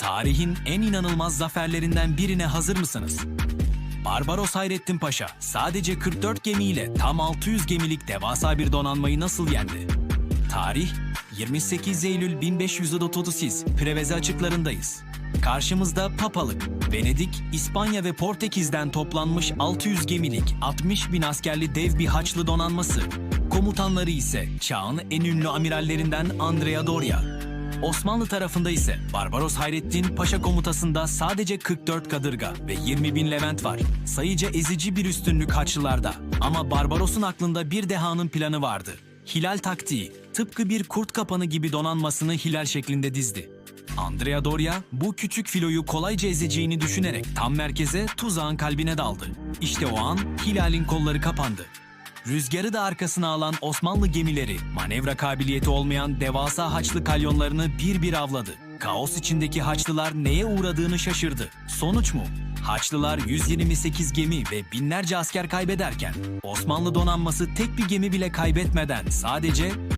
Tarihin en inanılmaz zaferlerinden birine hazır mısınız? Barbaros Hayrettin Paşa sadece 44 gemiyle tam 600 gemilik devasa bir donanmayı nasıl yendi? Tarih 28 Eylül 1538 Preveze açıklarındayız. Karşımızda papalık, Venedik, İspanya ve Portekiz'den toplanmış 600 gemilik 60 bin askerli dev bir haçlı donanması. Komutanları ise çağın en ünlü amirallerinden Andrea Doria. Osmanlı tarafında ise Barbaros Hayrettin Paşa komutasında sadece 44 kadırga ve 20 bin levent var. Sayıca ezici bir üstünlük Haçlılarda. Ama Barbaros'un aklında bir dehanın planı vardı. Hilal taktiği, tıpkı bir kurt kapanı gibi donanmasını hilal şeklinde dizdi. Andrea Doria bu küçük filoyu kolayca ezeceğini düşünerek tam merkeze tuzağın kalbine daldı. İşte o an Hilal'in kolları kapandı. Rüzgarı da arkasına alan Osmanlı gemileri, manevra kabiliyeti olmayan devasa Haçlı kalyonlarını bir bir avladı. Kaos içindeki Haçlılar neye uğradığını şaşırdı. Sonuç mu? Haçlılar 128 gemi ve binlerce asker kaybederken Osmanlı donanması tek bir gemi bile kaybetmeden sadece